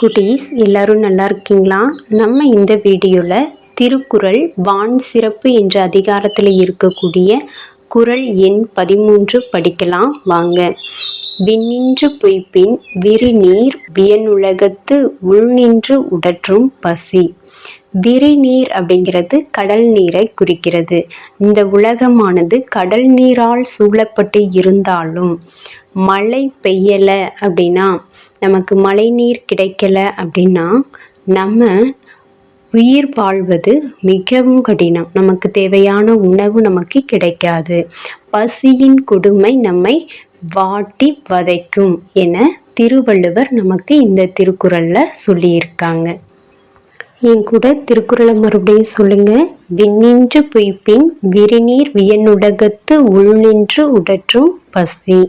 குட்டீஸ் எல்லாரும் நல்லா இருக்கீங்களா? நம்ம இந்த வீடியோவில் திருக்குறள் வான் சிறப்பு என்ற அதிகாரத்தில் இருக்கக்கூடிய குறள் எண் பதிமூன்று படிக்கலாம். வாங்க. விண்ணின்று பொய்ப்பின் விரிநீர் வியனுலகத்து உள்நின்று உடற்றும் பசி. விரிநீர் அப்படிங்கிறது கடல் நீரை குறிக்கிறது. இந்த உலகமானது கடல் நீரால் சூழப்பட்டு இருந்தாலும் மழை பெய்யலை அப்படின்னா நமக்கு மழை நீர் கிடைக்கல அப்படின்னா நம்ம உயிர் வாழ்வது மிகவும் கடினம். நமக்கு தேவையான உணவு நமக்கு கிடைக்காது. பசியின் கொடுமை நம்மை வாட்டி வதைக்கும் என திருவள்ளுவர் நமக்கு இந்த திருக்குறளில் சொல்லியிருக்காங்க. என் கூட திருக்குறளை மறுபடியும் சொல்லுங்க. விண்ணின்று பொய்ப்பின் விரிநீர் வியனுலகத்து உள்நின்று உடற்றும் பசி.